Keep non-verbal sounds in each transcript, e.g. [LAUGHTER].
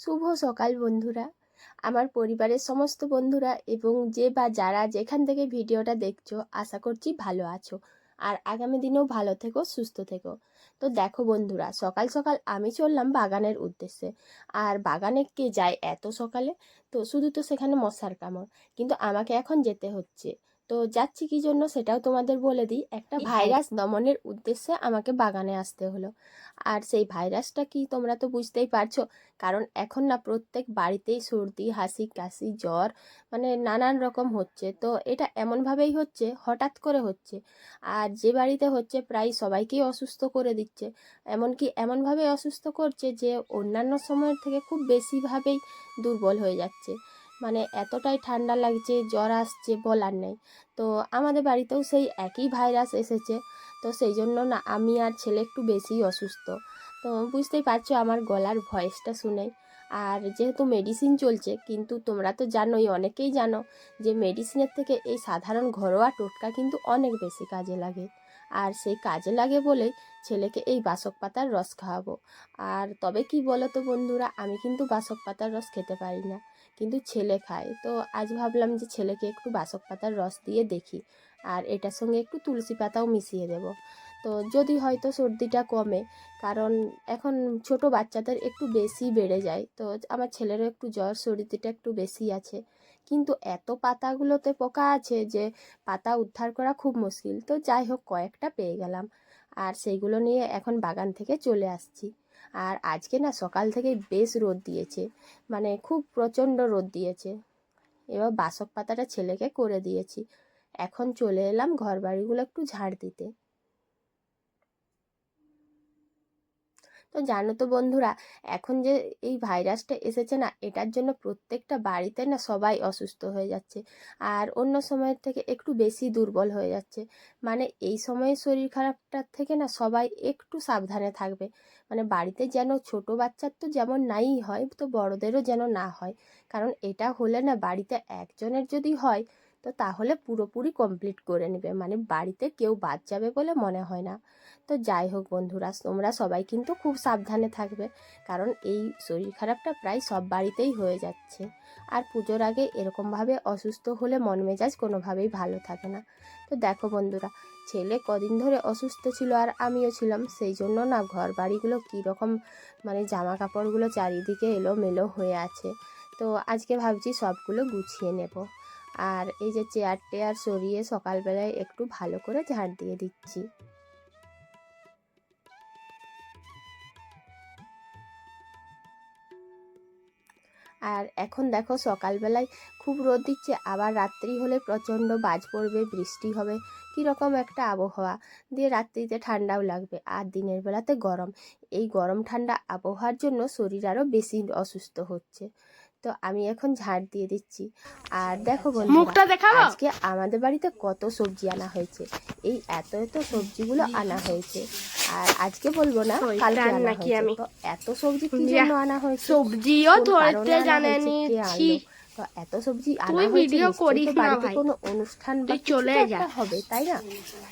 শুভ সকাল বন্ধুরা। আমার পরিবারের সমস্ত বন্ধুরা এবং যে বা যারা যেখান থেকে ভিডিওটা দেখছ, আশা করছি ভালো আছো। আর আগামী দিনেও ভালো থেকো, সুস্থ থেকো। তো দেখো বন্ধুরা, সকাল সকাল আমি চললাম বাগানের উদ্দেশ্যে। আর বাগানে কে যায় এত সকালে? তো শুধু তো সেখানে মশার কামড়। কিন্তু আমাকে এখন যেতে হচ্ছে। তো যাচ্ছি কি জন্য সেটাও তোমাদের বলে দিই। একটা ভাইরাস দমনের উদ্দেশ্যে আমাকে বাগানে আসতে হলো। আর সেই ভাইরাসটা কি তোমরা তো বুঝতেই পারছ কারণ এখন না প্রত্যেক বাড়িতেই সর্দি হাসি কাশি জ্বর মানে নানান রকম হচ্ছে। তো এটা এমনভাবেই হচ্ছে হঠাৎ করে হচ্ছে। আর যে বাড়িতে হচ্ছে প্রায় সবাইকেই অসুস্থ করে দিচ্ছে। এমনকি এমনভাবে অসুস্থ করছে যে অন্যান্য সময়ের থেকে খুব বেশিভাবেই দুর্বল হয়ে যাচ্ছে। মানে এতটাই ঠান্ডা লাগছে, জ্বর আসছে বলার নেই। তো আমাদের বাড়িতেও সেই একই ভাইরাস এসেছে। তো সেই জন্য না আমি আর ছেলে একটু বেশিই অসুস্থ। তো বুঝতেই পারছ আমার গলার ভয়েসটা শুনে। আর যেহেতু মেডিসিন চলছে, কিন্তু তোমরা তো জানোই, অনেকেই জানো যে মেডিসিনের থেকে এই সাধারণ ঘরোয়া টোটকা কিন্তু অনেক বেশি কাজে লাগে। আর সেই কাজে লাগে বলেই ছেলেকে এই বাসক পাতার রস খাওয়াবো। আর তবে কি বলো তো বন্ধুরা, আমি কিন্তু বাসক পাতার রস খেতে পারি না। কিন্তু ছেলে খায়। তো আজ ভাবলাম যে ছেলেকে একটু বাসক পাতার রস দিয়ে দেখি আর এটার সঙ্গে একটু তুলসী পাতাও মিশিয়ে দেব। তো যদি হয়তো সর্দিটা কমে, কারণ এখন ছোট বাচ্চাদের একটু বেশি বেড়ে যায়, তো আমার ছেলেরও একটু জ্বর, সর্দিটা একটু বেশি আছে। কিন্তু এত পাতাগুলোতে পোকা আছে যে পাতা উদ্ধার করা খুব মুশকিল। তো যাই হোক, কয়েকটা পেয়ে গেলাম। আর সেইগুলো নিয়ে এখন বাগান থেকে চলে আসছি। আর আজকে না সকাল থেকে বেশ রোদ দিয়েছে মানে খুব প্রচণ্ড রোদ দিয়েছে। এবার বাসক পাতাটা ছেলেকে করে দিয়েছি। এখন চলে এলাম ঘর বাড়িগুলো একটু ঝাড় দিতে। তো জানো তো বন্ধুরা, এখন যে এই ভাইরাসটা এসেছে না, এটার জন্য প্রত্যেকটা বাড়িতে না সবাই অসুস্থ হয়ে যাচ্ছে। আর অন্য সময়ের থেকে একটু বেশি দুর্বল হয়ে যাচ্ছে। মানে এই সময়ে শরীর খারাপটার থেকে না সবাই একটু সাবধানে থাকবে। মানে বাড়িতে যেন ছোট বাচ্চার তো যেমন নাই হয়, তো বড়দেরও যেন না হয়। কারণ এটা হলে না বাড়িতে একজনের যদি হয়, তো তাহলে পুরোপুরি কমপ্লিট করে নেবে। মানে বাড়িতে কেউ বাদ যাবে বলে মনে হয় না। তো যাই হোক বন্ধুরা, তোমরা সবাই কিন্তু খুব সাবধানে থাকবে, কারণ এই শরীর খারাপটা প্রায় সব বাড়িতেই হয়ে যাচ্ছে। আর পুজোর আগে এরকমভাবে অসুস্থ হলে মন মেজাজ কোনোভাবেই ভালো থাকে না। তো দেখো বন্ধুরা, ছেলে কদিন ধরে অসুস্থ ছিল আর আমিও ছিলাম, সেই জন্য না ঘর বাড়িগুলো কীরকম মানে জামা কাপড়গুলো চারিদিকে এলোমেলো হয়ে আছে। তো আজকে ভাবছি সবগুলো গুছিয়ে নেব। আর এই যে চেয়ার টেয়ার সরিয়ে সকালবেলায় একটু ভালো করে ঝাড় দিয়ে দিচ্ছি। আর এখন দেখো সকালবেলায় খুব রোদ দিচ্ছে, আবার রাত্রি হলে প্রচণ্ড বাজ পড়বে, বৃষ্টি হবে। কীরকম একটা আবহাওয়া। দিয়ে রাত্রিতে ঠান্ডাও লাগবে, আর দিনের বেলাতে গরম। এই গরম ঠান্ডা আবহাওয়ার জন্য শরীর আরও বেশি অসুস্থ হচ্ছে। তো আমি এখন ঝাড় দিয়ে দিচ্ছি। আর দেখো বন্ধুরা মুখটা দেখাবো? আজকে আমাদের বাড়িতে কত সবজি আনা হয়েছে। এই এত এত সবজিগুলো আনা হয়েছে। আর আজকে বলব না কালকে আনা হয়েছে। আমি? এত সবজি কি জন্য আনা হয়েছে? সবজিও ধরতে কারণে তো এত সবজি তুই ভিডিও করিস না বাড়িতে ভাই। কোনো অনুষ্ঠান বা চলে যা। হবে তাই না?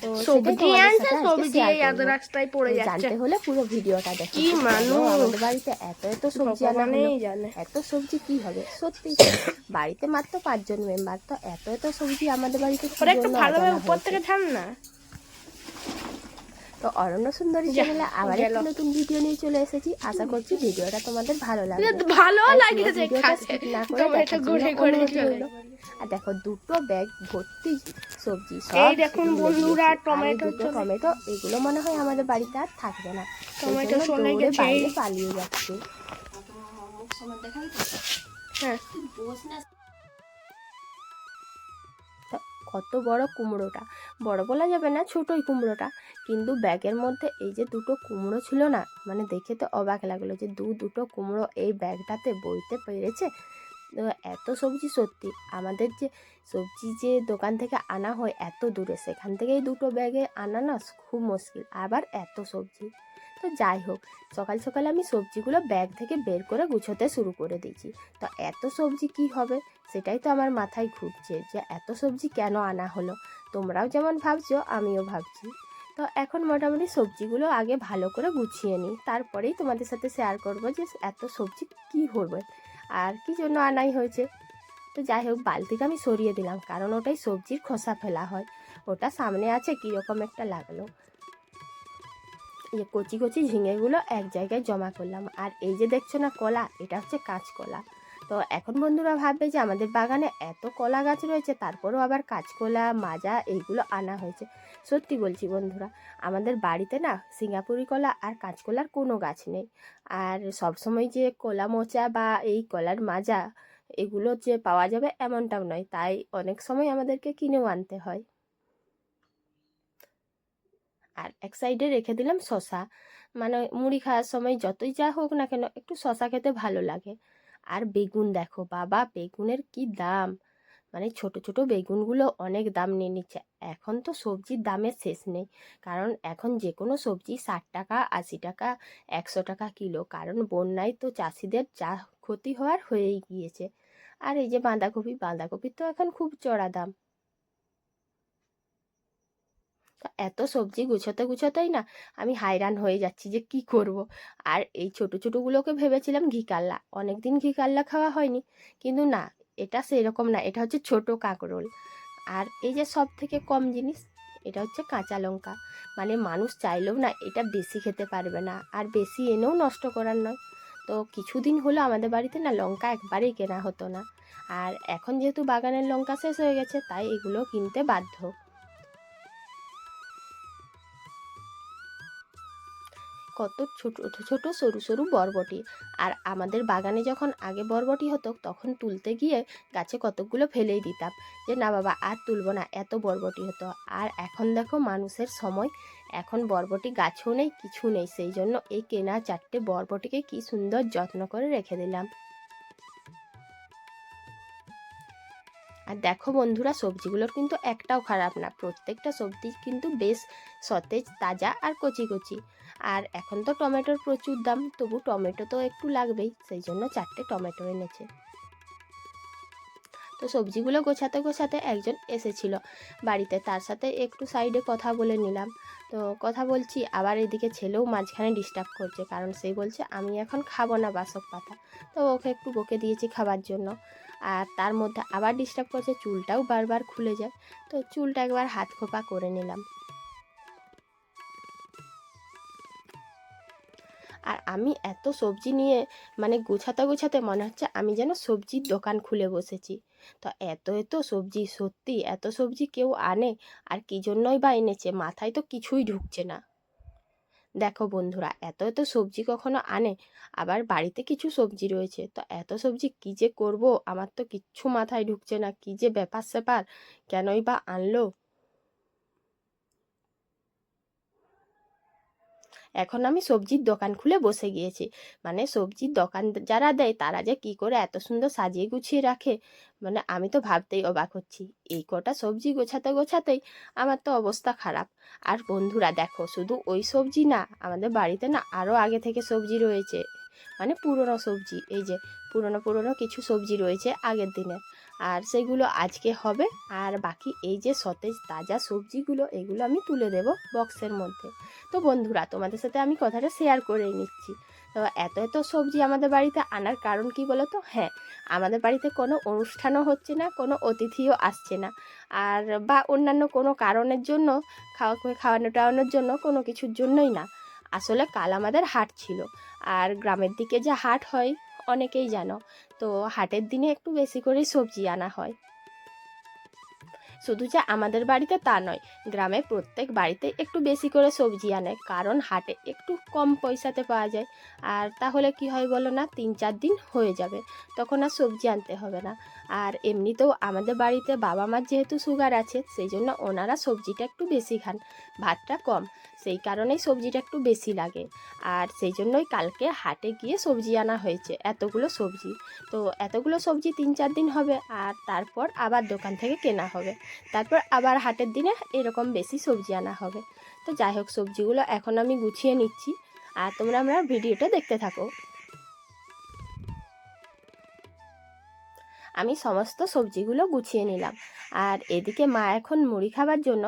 তো সবজি আনছে সবজি আধ রাস্তায় পড়ে যাচ্ছে। জানতে হলে পুরো ভিডিওটা দেখো কি মানুষ। আমাদের বাড়িতে এত এত সবজি আনা ভগবানেই জানে। এত সবজি কি হবে? সত্যি। [COUGHS] বাড়িতে মাত্র পাঁচজন মেম্বার তো এত এত সবজি আমাদের বাড়িতে একটু ভালোভাবে উপর থেকে থাম না? তো অরণ্য সুন্দরী চ্যানেলে আবার। একটা নতুন ভিডিও নিয়ে চলে এসেছি। আশা করছি ভিডিওটা তোমাদের ভালো লাগবে। ভালো লাগে না করে আর দেখো দুটো ব্যাগ ভর্তি সবজি সব এই দেখুন বন্ধুরা, টমেটো টমেটো এগুলো মনে হয় আমাদের বাড়িতে আর থাকবে না। টমেটো চলে গেছে। বাইরে পালিয়ে যাচ্ছে। হ্যাঁ। কত বড় কুমড়োটা। বড় বলা যাবে না, ছোটই কুমড়োটা। কিন্তু ব্যাগের মধ্যে এই যে দুটো কুমড়ো ছিল না মানে দেখে তো অবাক লাগল যে দু দুটো কুমড়ো এই ব্যাগটাতে বইতে পেরেছে। এত সবজি সত্যি, আমাদের যে সবজি যে দোকান থেকে আনা হয় এত দূরে, সেখান থেকেই দুটো ব্যাগে আনা না খুব মুশকিল, আবার এত সবজি। তো যাই হোক, সকাল সকাল আমি সবজিগুলো ব্যাগ থেকে বের করে গুছোতে শুরু করে দিয়েছি। তো এত সবজি কি হবে? সেটাই তো আমার মাথায় ঘুরছে যে এত সবজি কেন আনা হলো? তোমরাও যেমন ভাবছ, আমিও ভাবছি। তো এখন মোটামুটি সবজিগুলো আগে ভালো করে গুছিয়ে নিই। তারপরেই তোমাদের সাথে শেয়ার করব যে এত সবজি কি হবে আর কি জন্য আনাই হয়েছে। তো যাই হোক, বালতিটা আমি সরিয়ে দিলাম, কারণ ওটাই সবজির খোসা ফেলা হয়। ওটা সামনে আছে, কীরকম একটা লাগল। যে কচি কচি ঝিঙেগুলো এক জায়গায় জমা করলাম। আর এই যে দেখছ না কলা, এটা হচ্ছে কাঁচকলা। তো এখন বন্ধুরা ভাববে যে আমাদের বাগানে এত কলা গাছ রয়েছে, তারপরেও আবার কাঁচকলা, মাজা এইগুলো আনা হয়েছে। সত্যি বলছি বন্ধুরা, আমাদের বাড়িতে না সিঙ্গাপুরি কলা আর কাঁচকলার কোনো গাছ নেই। আর সবসময় যে কলা মোচা বা এই কলার মাজা এগুলো যে পাওয়া যাবে এমনটাও নয়, তাই অনেক সময় আমাদেরকে কিনেও আনতে হয়। আর এক সাইডে রেখে দিলাম শশা মানে মুড়ি খাওয়ার সময় যতই যা হোক না কেন একটু শশা খেতে ভালো লাগে। আর বেগুন দেখো, বাবা বেগুনের কি দাম? মানে ছোট ছোট বেগুনগুলো অনেক দাম নিয়ে নিচ্ছে। এখন তো সবজির দামের শেষ নেই। কারণ এখন যে কোনো সবজি ষাট টাকা, আশি টাকা, একশো টাকা কিলো। কারণ বন্যায় তো চাষিদের যা ক্ষতি হওয়ার হয়েই গিয়েছে। আর এই যে বাঁধাকপি, বাঁধাকপির তো এখন খুব চড়া দাম। এত সবজি গুছোতে গুছোতেই না আমি হায়রান হয়ে যাচ্ছি যে কি করব। আর এই ছোট ছোটোগুলোকে ভেবেছিলাম ঘি কাল্লা। অনেকদিন ঘি কাল্লা খাওয়া হয়নি। কিন্তু না, এটা সেরকম না। এটা হচ্ছে ছোট কাঁকরোল। আর এই যে সব থেকে কম জিনিস, এটা হচ্ছে কাঁচা লঙ্কা। মানে মানুষ চাইলেও না এটা বেশি খেতে পারবে না। আর বেশি এনেও নষ্ট করার নয়। তো কিছুদিন হলো আমাদের বাড়িতে না লঙ্কা একবারেই কেনা হতো না। আর এখন যেহেতু বাগানের লঙ্কা শেষ হয়ে গেছে, তাই এগুলো কিনতে বাধ্য। কত ছোট ছোট সরু সরু বরবটি। আর আমাদের বাগানে যখন আগে বরবটি হতো, তখন তুলতে গিয়ে গাছে কতকগুলো ফেলেই দিতাম। যে, না বাবা, আর তুলবো না, এত বরবটি হতো। আর এখন দেখো মানুষের সময়। এখন বরবটি গাছও নেই, কিছু নেই। সেই জন্য এই কেনা চারটে বরবটিকে কি সুন্দর যত্ন করে রেখে দিলাম। আর দেখো বন্ধুরা, সবজিগুলোর কিন্তু একটাও খারাপ না। প্রত্যেকটা সবজি কিন্তু বেশ সতেজ, তাজা আর কচি কচি। আর এখন তো টমেটোর প্রচুর দাম, তবু টমেটো তো একটু লাগবেই, সেই জন্য চারটে টমেটো এনেছে। তো সবজিগুলো গোছাতে গোছাতে একজন এসেছিল। বাড়িতে তার সাথে একটু সাইডে কথা বলে নিলাম। তো কথা বলছি, আবার এদিকে ছেলেও মাঝখানে ডিস্টার্ব করছে, কারণ সেই বলছে, আমি এখন খাব না বাসক পাতা। তো ওকে একটু বকে দিয়েছি খাবার জন্য। আর তার মধ্যে আবার ডিস্টার্ব করছে, চুলটাও বারবার খুলে যায়। তো চুলটা একবার হাত খোপা করে নিলাম। আর আমি এত সবজি নিয়ে মানে গোছাতে গোছাতে মনে হচ্ছে আমি যেন সবজির দোকান খুলে বসেছি। তো এত এত সবজি, সত্যি এত সবজি কেউ আনে? আর কী জন্যই বা এনেছে? মাথায় তো কিছুই ঢুকছে না। দেখো বন্ধুরা এত এত সবজি কখনো আনে? আবার বাড়িতে কিছু সবজি রয়েছে, তো এত সবজি কী যে করব? আমার তো কিচ্ছু মাথায় ঢুকছে না। কী যে ব্যাপার স্যাপার কেনই বা আনলো? এখন আমি সবজির দোকান খুলে বসে গিয়েছি। মানে সবজির দোকান যারা দেয় তারা যে কি করে এত সুন্দর সাজিয়ে গুছিয়ে রাখে? মানে আমি তো ভাবতেই অবাক হচ্ছি। এই কটা সবজি গোছাতে গোছাতেই আমার তো অবস্থা খারাপ। আর বন্ধুরা দেখো, শুধু ওই সবজি না, আমাদের বাড়িতে না আরও আগে থেকে সবজি রয়েছে। মানে পুরনো সবজি, এই যে পুরনো পুরনো কিছু সবজি রয়েছে আগের দিনে। আর সেগুলো আজকে হবে। আর বাকি এই যে সতেজ তাজা সবজিগুলো, এগুলো আমি তুলে দেব বক্সের মধ্যে। তো বন্ধুরা, তোমাদের সাথে আমি কথাটা শেয়ার করে নিচ্ছি। তো এত এত সবজি আমাদের বাড়িতে আনার কারণ কি বলো তো হ্যাঁ আমাদের বাড়িতে কোনো অনুষ্ঠানও হচ্ছে না, কোনো অতিথিও আসছে না। আর বা অন্যান্য কোনো কারণের জন্য, খাওয়া খাওয়ানো টাওয়ানোর জন্য কোনো কিছুর জন্যই না। আসলে কাল আমাদের হাট ছিল। আর গ্রামের দিকে যে হাট হয় অনেকেই জানো। তো হাটের দিনে একটু বেশি করেই সবজি আনা হয়। শুধু যে আমাদের বাড়িতে তা নয়, গ্রামে প্রত্যেক বাড়িতে একটু বেশি করে সবজি আনে, কারণ হাটে একটু কম পয়সাতে পাওয়া যায়। আর তাহলে কি হয় বলো না, তিন চার দিন হয়ে যাবে, তখন আর সবজি আনতে হবে না। আর এমনিতেও আমাদের বাড়িতে বাবা মার যেহেতু সুগার আছে, সেই জন্য ওনারা সবজিটা একটু বেশি খান, ভাতটা কম, সেই কারণেই সবজিটা একটু বেশি লাগে। আর সেই জন্যই কালকে হাটে গিয়ে সবজি আনা হয়েছে, এতগুলো সবজি। তো এতগুলো সবজি তিন চার দিন হবে, আর তারপর আবার দোকান থেকে কেনা হবে। তারপর আবার হাটের দিনে এরকম বেশি সবজি আনা হবে। তো যাই হোক, সবজিগুলো এখন আমি গুছিয়ে নিচ্ছি আর তোমরা আমরা ভিডিওটা দেখতে থাকো। আমি সমস্ত সবজিগুলো গুছিয়ে নিলাম। আর এদিকে মা এখন মুড়ি খাবার জন্য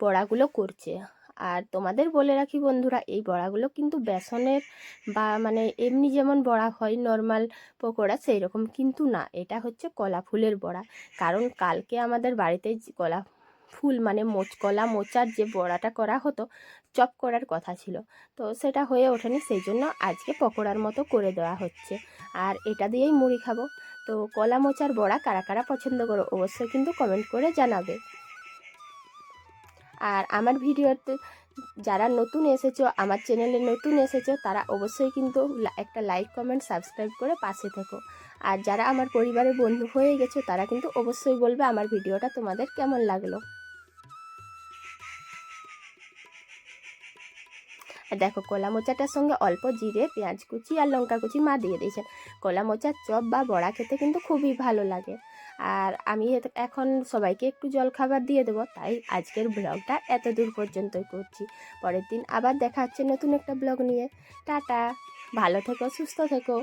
বড়াগুলো করছে। আর তোমাদের বলে রাখি বন্ধুরা, এই বড়াগুলো কিন্তু বেসনের বা মানে এমনি যেমন বড়া হয় নর্মাল পকোড়া সেই রকম কিন্তু না। এটা হচ্ছে কলা ফুলের বড়া। কারণ কালকে আমাদের বাড়িতে কলা ফুল মানে মোচ, কলা মোচার যে বড়াটা করা হতো, চপ করার কথা ছিল। তো সেটা হয়ে ওঠেনি সেই জন্য আজকে পকোড়ার মতো করে দেওয়া হচ্ছে। আর এটা দিয়েই মুড়ি খাব। তো কলা মোচার বড়া কারা কারা পছন্দ করো, অবশ্যই কিন্তু কমেন্ট করে জানাবে। আর আমার ভিডিওতে যারা নতুন এসেছ, আমার চ্যানেলে নতুন এসেছ, তারা অবশ্যই কিন্তু একটা লাইক, কমেন্ট, সাবস্ক্রাইব করে পাশে থেকো। আর যারা আমার পরিবারের বন্ধু হয়ে গেছো, তারা কিন্তু অবশ্যই বলবে আমার ভিডিওটা তোমাদের কেমন লাগল। আর দেখো, কলা মোচাটার সঙ্গে অল্প জিরে, পেঁয়াজ কুচি আর লঙ্কা কুচি মা দিয়ে দিয়েছেন। কলা মোচার চপ বা বড়া খেতে কিন্তু খুবই ভালো লাগে। আর আমি এখন সবাইকে একটু জলখাবার দিয়ে দেবো, তাই আজকের ব্লগটা এত দূর পর্যন্তই করছি। পরের দিন আবার দেখা হচ্ছে নতুন একটা ব্লগ নিয়ে। টাটা, ভালো থেকো, সুস্থ থেকো।